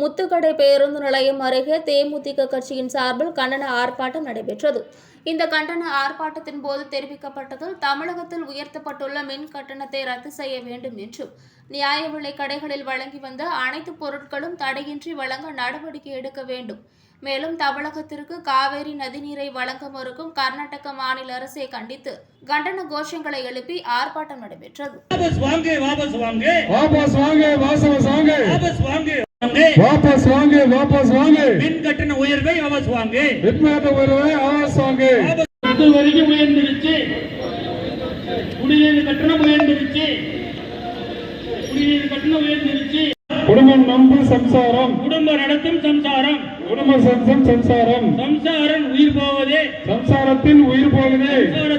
முத்துக்கடை பேருந்து நிலையம் அருகே தேமுதிக கட்சியின் சார்பில் கண்டன ஆர்ப்பாட்டம் நடைபெற்றது. இந்த கண்டன ஆர்ப்பாட்டத்தின் போது தெரிவிக்கப்பட்டதில் தமிழகத்தில் உயர்த்தப்பட்டுள்ள மின் கட்டணத்தை ரத்து செய்ய வேண்டும் என்றும் நியாய விலை கடைகளில் வழங்கி வந்த அனைத்து பொருட்களும் தடையின்றி வழங்க நடவடிக்கை எடுக்க வேண்டும். மேலும் தமிழகத்திற்கு காவேரி நதிநீரை வழங்க மறுக்கும் கர்நாடக மாநில அரசை கண்டித்து கண்டன கோஷங்களை எழுப்பி ஆர்ப்பாட்டம் நடைபெற்றது. வாபஸ் வாங்க வாபஸ் வாங்க. மின் கட்டண உயர்வை வாபஸ் வாங்க மின் கட்டண உயர்வை வாபஸ் வாங்க பத்து வரைக்கும் உயர்ந்துருச்சு குடிநீர் கட்டணம் உயர்ந்துருச்சு குடிநீர் கட்டணம் உயர்ந்துருச்சு குடும்பம் நம்பும் சம்சாரம். குடும்பம் நடத்தும் சம்சாரம். குடும்ப சம்சம் சம்சாரம். சம்சாரம் உயிர் போவதே. சம்சாரத்தின் உயிர் போவதே.